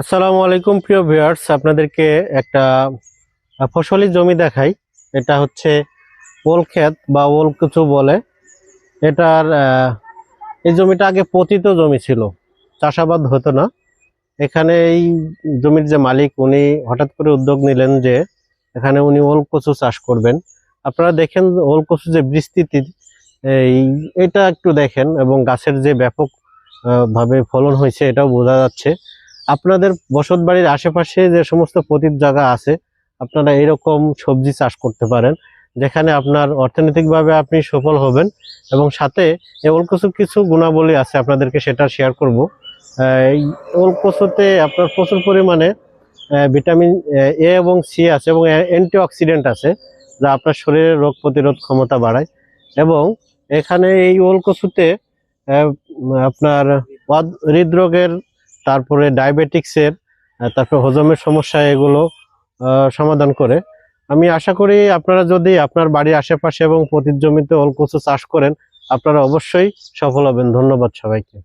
আসসালামু আলাইকুম, প্রিয় ভিউয়ার্স। আপনাদেরকে একটা ফসলি জমি দেখাই। এটা হচ্ছে ওল ক্ষেত বা ওল কুচু বলে। এটার এই জমিটা আগে পতিত জমি ছিল। চাষাবাদ হতো না। এখানে এই জমির যে মালিক, উনি হঠাৎ করে উদ্যোগ নিলেন যে এখানে উনি ওল কচু চাষ করবেন। আপনারা দেখেন ওল কচু যে বিস্তৃতি, এই, এটা একটু দেখেন এবং গাছের যে ব্যাপক ভাবে ফলন হয়েছে, এটাও বোঝা যাচ্ছে। আপনাদের বসত বাড়ির আশেপাশে যে সমস্ত পতিত জায়গা আছে আপনারা এরকম সবজি চাষ করতে পারেন যেখানে আপনার অর্থনৈতিকভাবে আপনি সফল হবেন এবং সাথে এই ওলকচুর কিছু গুণাবলী আছে আপনাদেরকে সেটা শেয়ার করব। এই ওলকচুতে আপনার প্রচুর পরিমাণে ভিটামিন এ এবং সি আছে এবং অ্যান্টিঅক্সিডেন্ট আছে যা আপনার শরীরের রোগ প্রতিরোধ ক্ষমতা বাড়ায় এবং এখানে এই ওলকচুতে আহ, আপনার হৃদরোগের তারপরে ডায়াবেটিক্সের তারপরে হজমের সমস্যা এগুলো সমাধান করে। আমি আশা করি আপনারা যদি আপনার বাড়ির আশেপাশে এবং প্রতির জমিতে ওলকচু চাষ করেন, আপনারা অবশ্যই সফল হবেন। ধন্যবাদ সবাইকে।